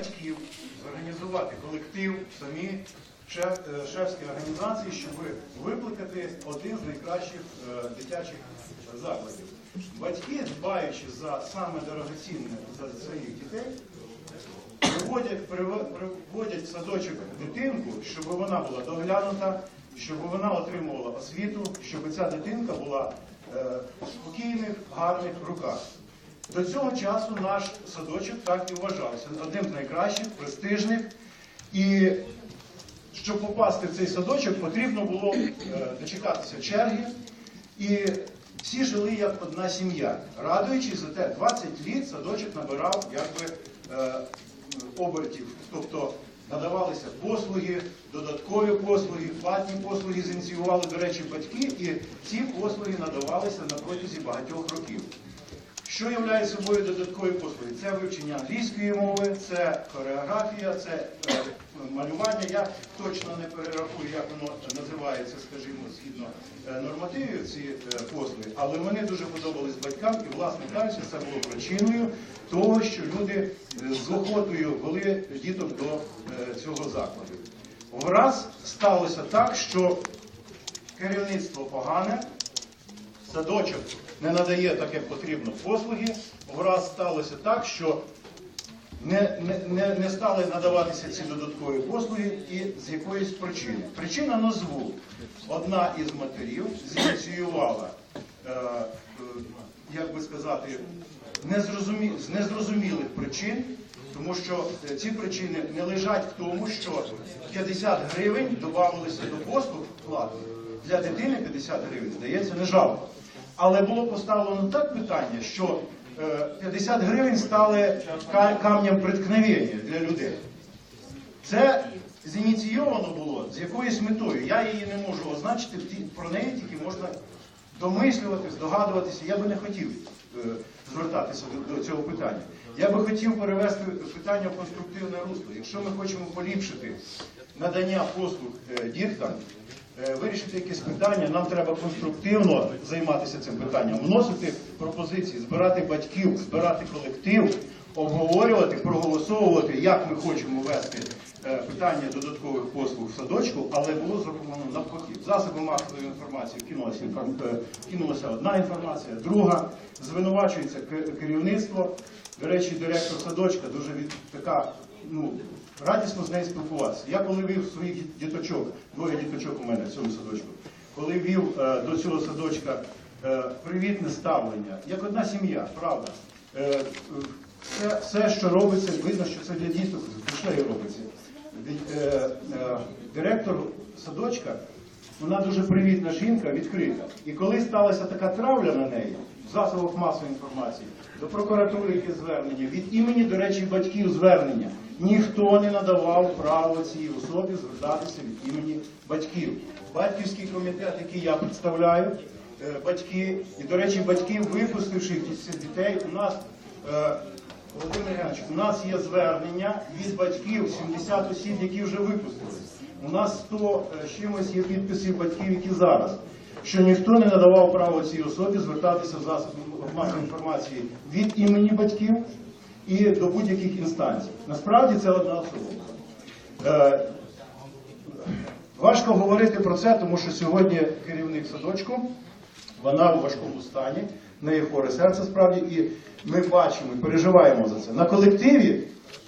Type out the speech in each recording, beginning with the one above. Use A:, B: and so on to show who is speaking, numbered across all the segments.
A: батьків зорганізувати колектив, самі е, шефські організації, щоб викликати один з найкращих е, дитячих закладів. Батьки, дбаючи за саме дорогоцінне за своїх дітей, приводять, приводять в садочок дитинку, щоб вона була доглянута, щоб вона отримувала освіту, щоб ця дитинка була е, в спокійних, гарних руках. До цього часу наш садочок так і вважався одним з найкращих, престижних. І щоб попасти в цей садочок, потрібно було е, дочекатися черги. І всі жили як одна сім'я, радуючись за те, 20 літ садочок набирав якби е, обертів. Тобто надавалися послуги, додаткові послуги, платні послуги зініціювали, до речі, батьки, і ці послуги надавалися на протязі багатьох років. Що являє собою додаткові послуги? Це вивчення англійської мови, це хореографія, це е, малювання. Я точно не перерахую, як воно називається, скажімо, згідно е, нормативів ці е, послуги, але вони дуже подобались батькам, і, власне кажучи, це було причиною того, що люди з охотою вели діток до цього закладу. Враз сталося так, що керівництво погане, садочок не надає так, як потрібно послуги. Враз сталося так, що не, не, не, стали надаватися ці додаткові послуги і з якоїсь причини. Причина назву. Одна із матерів зініціювала, е, е, як би сказати, незрозумі, з незрозумілих причин, тому що ці причини не лежать в тому, що 50 гривень додавалися до послуг плати. Для дитини 50 гривень, здається, не жалко. Але було поставлено так питання, що е, 50 гривень стали камнем преткновення для людей. Це зініційовано було з якоюсь метою. Я її не можу означити, про неї тільки можна домислювати, здогадуватися. Я би не хотів е, звертатися до, цього питання. Я би хотів перевести питання в конструктивне русло. Якщо ми хочемо поліпшити надання послуг е, діткам, е, вирішити якісь питання, нам треба конструктивно займатися цим питанням, вносити пропозиції, збирати батьків, збирати колектив, обговорювати, проголосовувати, як ми хочемо вести е, питання додаткових послуг в садочку, але було зроблено навпаки. Засоби масової інформації кинулася, е, кинулася одна інформація, друга, звинувачується керівництво. До речі, директор садочка дуже від, така, ну, радісно з нею спілкуватися. Я коли вів своїх діточок, двоє діточок у мене в цьому садочку, коли вів е, до цього садочка е, привітне ставлення, як одна сім'я, правда. Е, все, все, що робиться, видно, що це для діток душею робиться. Директор садочка, вона дуже привітна жінка, відкрита. І коли сталася така травля на неї, засобах масової інформації, до прокуратури яке звернення, від імені, до речі, батьків звернення, ніхто не надавав право цій особі звертатися від імені батьків. Батьківський комітет, який я представляю, е, батьки, і, до речі, батьки, випустивши цих дітей, у нас е, Володимир Євгенович, у нас є звернення від батьків 70 осіб, які вже випустились. У нас 100 з чимось є підписів батьків, які зараз. Що ніхто не надавав право цій особі звертатися в засоби масової інформації від імені батьків і до будь-яких інстанцій. Насправді це одна особа. Е, Важко говорити про це, тому що сьогодні керівник садочку, вона у важкому стані, в неї хворе серце справді, і ми бачимо і переживаємо за це. На колективі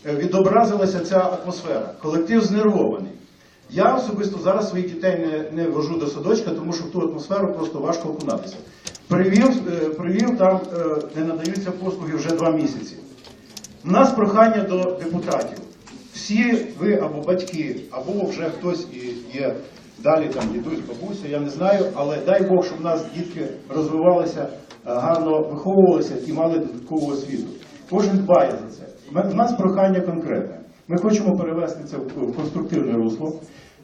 A: е, відобразилася ця атмосфера. Колектив знервований. Я особисто зараз своїх дітей не, не вожу до садочка, тому що в ту атмосферу просто важко окунатися. Привів, е, привів там, не надаються послуги вже два місяці. У нас прохання до депутатів. Всі ви або батьки, або вже хтось є далі там дідусь, бабуся, я не знаю, але дай Бог, щоб в нас дітки розвивалися, е, гарно виховувалися і мали додаткову освіту. Кожен дбає за це. У нас прохання конкретне. Ми хочемо перевести це в конструктивне русло,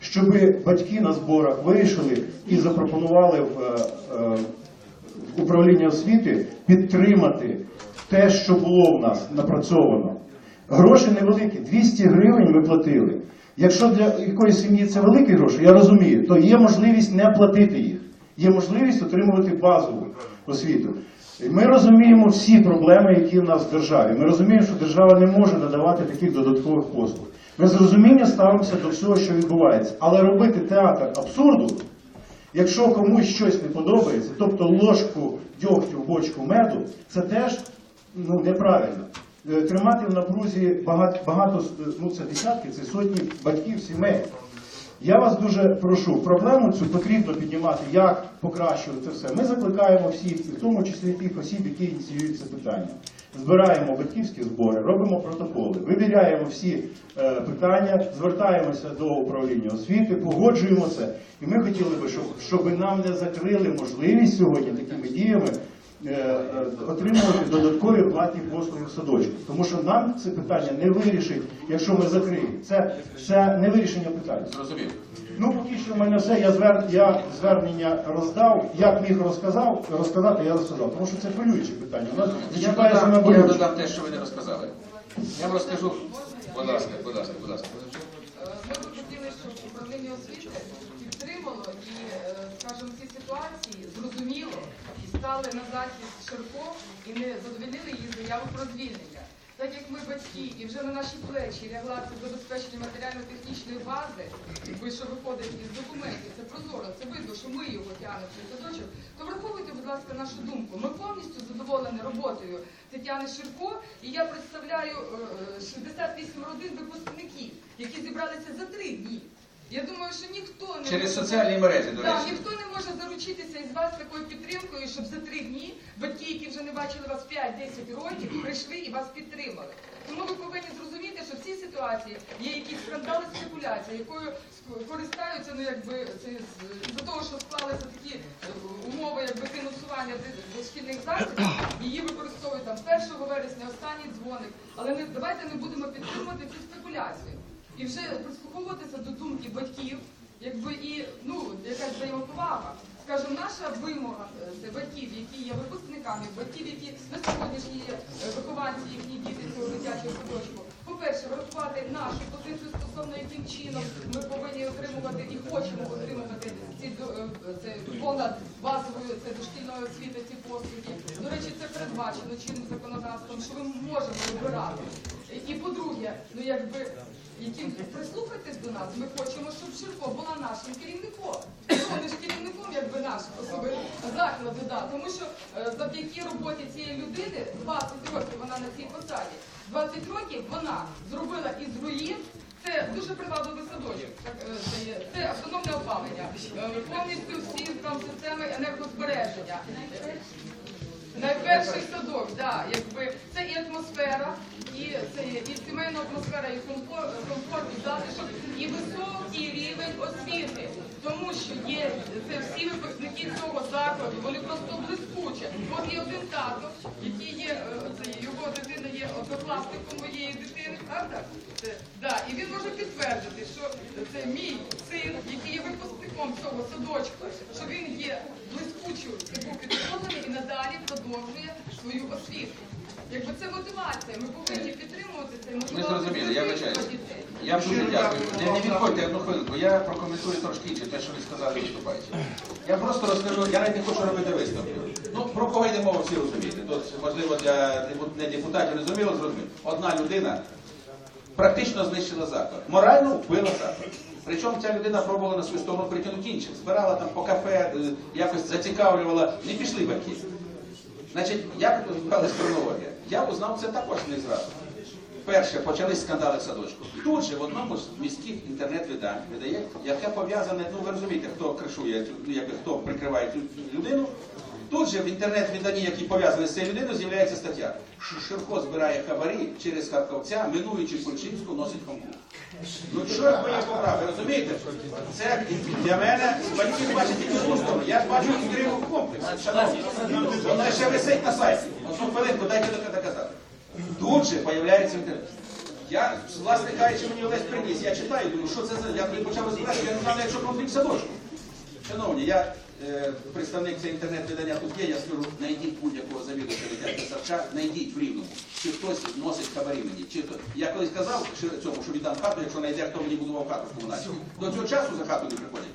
A: щоб батьки на зборах вирішили і запропонували в е, е, управління освіти підтримати те, що було в нас напрацьовано. Гроші невеликі, 200 гривень ми платили. Якщо для якоїсь сім'ї це великі гроші, я розумію, то є можливість не платити їх. Є можливість отримувати базову освіту. Ми розуміємо всі проблеми, які в нас в державі. Ми розуміємо, що держава не може надавати таких додаткових послуг. Ми з розумінням ставимося до всього, що відбувається. Але робити театр абсурду, якщо комусь щось не подобається, тобто ложку дьогтю бочку меду, це теж ну, неправильно. Е, Тримати в напрузі багато, багато ну це десятки, це сотні батьків, сімей. Я вас дуже прошу, проблему цю потрібно піднімати, як покращувати це все. Ми закликаємо всіх, в тому числі тих осіб, які ініціюють це питання. Збираємо батьківські збори, робимо протоколи, вивіряємо всі е, питання, звертаємося до управління освіти, погоджуємо це. І ми хотіли би, щоб, щоб нам не закрили можливість сьогодні такими діями отримувати додаткові платні послуги в садочку. Тому що нам це питання не вирішить, якщо ми закриємо. Це, це не вирішення питання.
B: Зрозумів.
A: Ну, поки що в мене все. Я, звер... я звернення роздав. Як міг розказав, розказати, я розказав. Тому що це хвилююче питання. У нас
B: Я
A: зачіпає саме
B: додам, я
A: болюче.
B: додам те, що ви не розказали. Я вам розкажу. Будь ласка, будь ласка, будь ласка.
C: Ми хотіли, щоб управління освіти підтримало і, е, скажімо, ці ситуації зрозуміло і стали на захист Ширко і не задовольнили її заяву про звільнення. Так як ми батьки і вже на наші плечі лягла це забезпечення матеріально-технічної бази, якби що виходить із документів, це прозоро, це видно, що ми його тягнемо цей садочок, то враховуйте, будь ласка, нашу думку. Ми повністю задоволені роботою Тетяни Ширко, і я представляю е, 68 родин випускників, які зібралися за три дні. Я думаю, що ніхто не
B: Через
C: може-
B: соціальні мережі, до
C: Так,
B: речі.
C: ніхто не може заручитися із вас такою підтримкою, щоб за три дні батьки, які вже не бачили вас 5-10 років, прийшли і вас підтримали. Тому ви повинні зрозуміти, що в цій ситуації є якісь скандали спекуляції, якою користаються, ну якби це з- за того, що склалися такі е, умови, якби фінансування дошкільних закладів, її використовують там 1 вересня, останній дзвоник. Але не давайте не будемо підтримувати цю спекуляцію і вже прислуховуватися до думки батьків, якби і ну якась взаємоповага. Скажімо, наша вимога це батьків, які є випускниками, батьків, які на сьогоднішні є е, вихованці, їхні діти цього дитячого садочку. По-перше, врахувати нашу позицію стосовно яким чином ми повинні отримувати і хочемо отримувати ці е, це понад базовою це дошкільної освіти, ці послуги. До речі, це передбачено чинним законодавством, що ми можемо вибирати. І по-друге, ну якби яким прислухайтесь до нас, ми хочемо, щоб Ширко була нашим керівником. Ну, не ж керівником, якби наш особи закладу, да. тому що е, завдяки роботі цієї людини 20 років вона на цій посаді. 20 років вона зробила із руїн. Це дуже привабливий садочок. Е, це автономне опалення, е, повністю всі там системи енергозбереження. Найперший садок, да, якби це і атмосфера, і це і сімейна атмосфера, і комфорт, комфорт і затишок, і високий рівень освіти, тому що є це всі випускники цього закладу, вони просто блискучі. От є один тато, який є е, це його дитина є однокласником моєї дитини, правда? Це, да, і він може підтвердити, що це мій син, який є випускником цього садочку, що він є блискучим і був підготовлений і надалі продовжує свою освіту. Якби це мотивація, ми повинні підтримувати це,
B: Ми зрозуміли, я
C: дітей.
B: Я дуже дякую. Не, не відходьте одну хвилинку. Я прокоментую трошки інше, те, що ви сказали виступаючи. Я просто розкажу, я навіть не хочу робити виставки. Ну, про кого йде мова, всі розумієте. Тут, можливо, для депу- не депутатів не зрозуміло, зрозуміло. Одна людина практично знищила заклад. Морально вбила заклад. Причому ця людина пробувала на свою сторону притягнути інших. Збирала там по кафе, е, якось зацікавлювала. Не пішли батьки. Значить, як відбувалася хронологія? Я узнав це також не зразу. Перше, почались скандали в садочку. Тут же в одному з міських інтернет-видань видає, яке пов'язане, ну ви розумієте, хто кришує, ну, якби, хто прикриває людину. Тут же в інтернет-виданні, який пов'язаний з цією людиною, з'являється стаття. Ширко збирає хабарі через Харковця, минуючи Кульчинську, носить хамку. Ну що ж мої поправи, розумієте? Це для мене батьки бачать тільки одну сторону. Я ж бачу інтриву комплекс. Шановні, вона ще висить на сайті. Одну хвилинку, дайте доказати. Тут же появляється інтернет. Я, власне кажучи, мені Олесь приніс, я читаю, думаю, що це за. Я почав розбиратися, я не знав, якщо конфлікт садочку. Шановні, я представник цього інтернет-видання тут є, я скажу, знайдіть будь-якого завідувача садка, знайдіть в рівному, чи хтось носить хабарі мені. Чи хто. Я колись казав цьому, що віддам хату, якщо знайде, хто мені будував хату в комунальній. До цього часу за хату не приходять.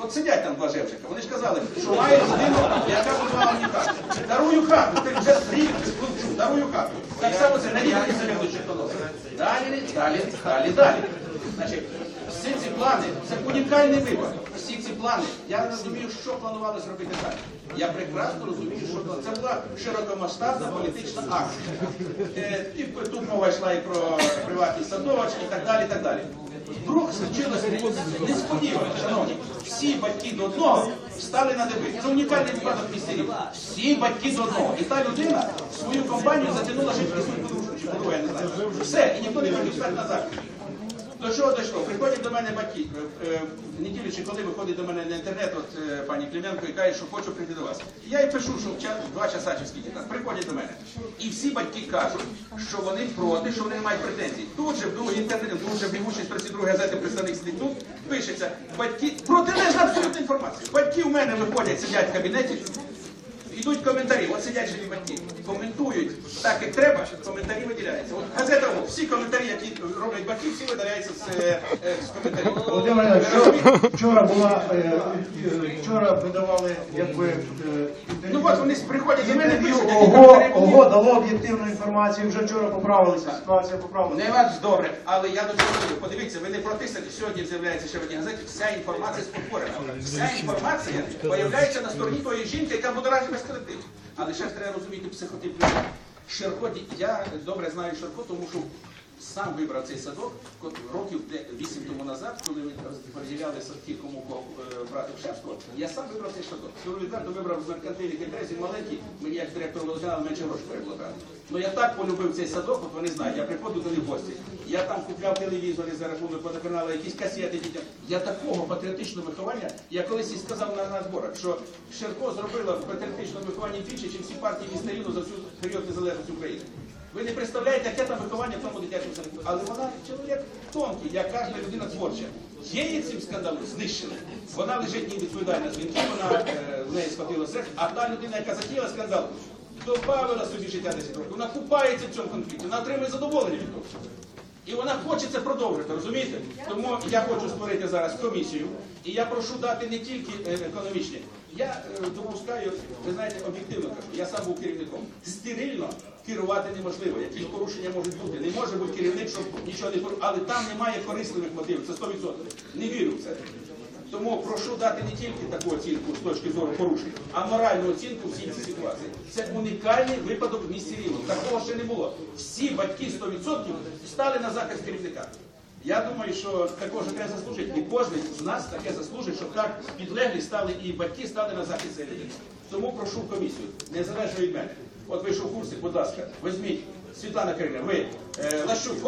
B: От сидять там два Жевчика, вони ж казали, що мають людину, яка будувала мені хату. Дарую хату, ти вже рік вчу, дарую хату. Так само це на рівні завідуючих колосів. Далі, далі, далі, далі. Значить, всі ці плани, це унікальний випадок. Плани, я розумію, що планували зробити далі. Я прекрасно розумію, що це була широкомасштабна політична акція. Е, і тут мова йшла і про приватні садочки, і так далі, і так далі. Вдруг случилось несподівано, шановні. Всі батьки до одного стали на диби. Це унікальний випадок в місті Рівне. Всі батьки до одного. І та людина свою компанію затягнула жінки свою я не знаю. Все, і ніхто не хотів стати назад. До чого дійшло? Приходять до мене батьки, е, е, в неділю чи коли виходить до мене на інтернет, от е, пані Клименко, і каже, що хочу прийти до вас. Я їй пишу, що в час, два часа чи скільки там, приходять до мене. І всі батьки кажуть, що вони проти, що вони не мають претензій. Тут же в другій інтернеті, тут же в бігучість 32 газети представник сидить тут, пишеться, батьки, протилежна абсолютна інформація. Батьки у мене виходять, сидять в кабінеті, Ідуть коментарі, от сидять живі батьки, коментують так, як треба, коментарі виділяються. От газета, всі коментарі, які роблять батьки, всі видаляються з, е, е, з коментарів.
A: Володимир Іванович, що вчора була, е, е, вчора видавали, якби, е,
B: Ну от вони приходять до мене,
A: інтерв'ю,
B: пишуть, які
A: ого,
B: коментарі
A: ого, дало об'єктивну інформацію, вже вчора поправилися, ситуація поправилася.
B: Не вас добре, але я до цього говорю. Подивіться, ви не протиснете, сьогодні з'являється ще в одній газеті, вся інформація спотворена. Вся інформація появляється на стороні тої жінки, яка буде раді без. Але ще треба розуміти психотип людей. Я добре знаю Ширко, тому що сам вибрав цей садок років де- вісім тому назад, коли ми розділяли садки, кому е, брати в Шевського, я сам вибрав цей садок. Скажу відверто вибрав з меркантильних інтересів маленький, мені як директор Володимира менше грошей перекладали. Ну я так полюбив цей садок, от вони знають, я приходжу до них в гості. Я там купляв телевізори за рахунок водоканалу, якісь касети дітям. Я такого патріотичного виховання, я колись і сказав на, на зборах, що Шерко зробила в патріотичному вихованні більше, ніж всі партії міста за всю період незалежності України. Ви не представляєте, яке там виховання в тому дитячому садку. Але вона чоловік тонкий, як кожна людина творча. Її цим скандалом знищили. Вона лежить ні відповідальна дзвінки, вона е, в неї схватило серце, а та людина, яка затіяла скандал, добавила собі життя 10 років. Вона купається в цьому конфлікті, вона отримує задоволення від того. І вона хоче це продовжити, розумієте? Тому я хочу створити зараз комісію, і я прошу дати не тільки е, економічні. Я е, допускаю, ви знаєте, об'єктивно кажу, я сам був керівником. Стерильно керувати неможливо. Якісь порушення можуть бути. Не може бути керівник, щоб нічого не порушив. Але там немає корисливих мотивів. Це 100%. Не вірю в це. Тому прошу дати не тільки таку оцінку з точки зору порушень, а моральну оцінку всій цій ситуації. Це унікальний випадок в місті Рівно. Такого ще не було. Всі батьки 100% стали на захист керівника. Я думаю, що також таке заслужить, і кожен з нас таке заслужить, щоб так підлеглі стали і батьки стали на захист цієї людини. Тому прошу комісію, незалежно від мене. От ви що в курсі, будь ласка, візьміть Світлана Кирина, ви е, Лащук,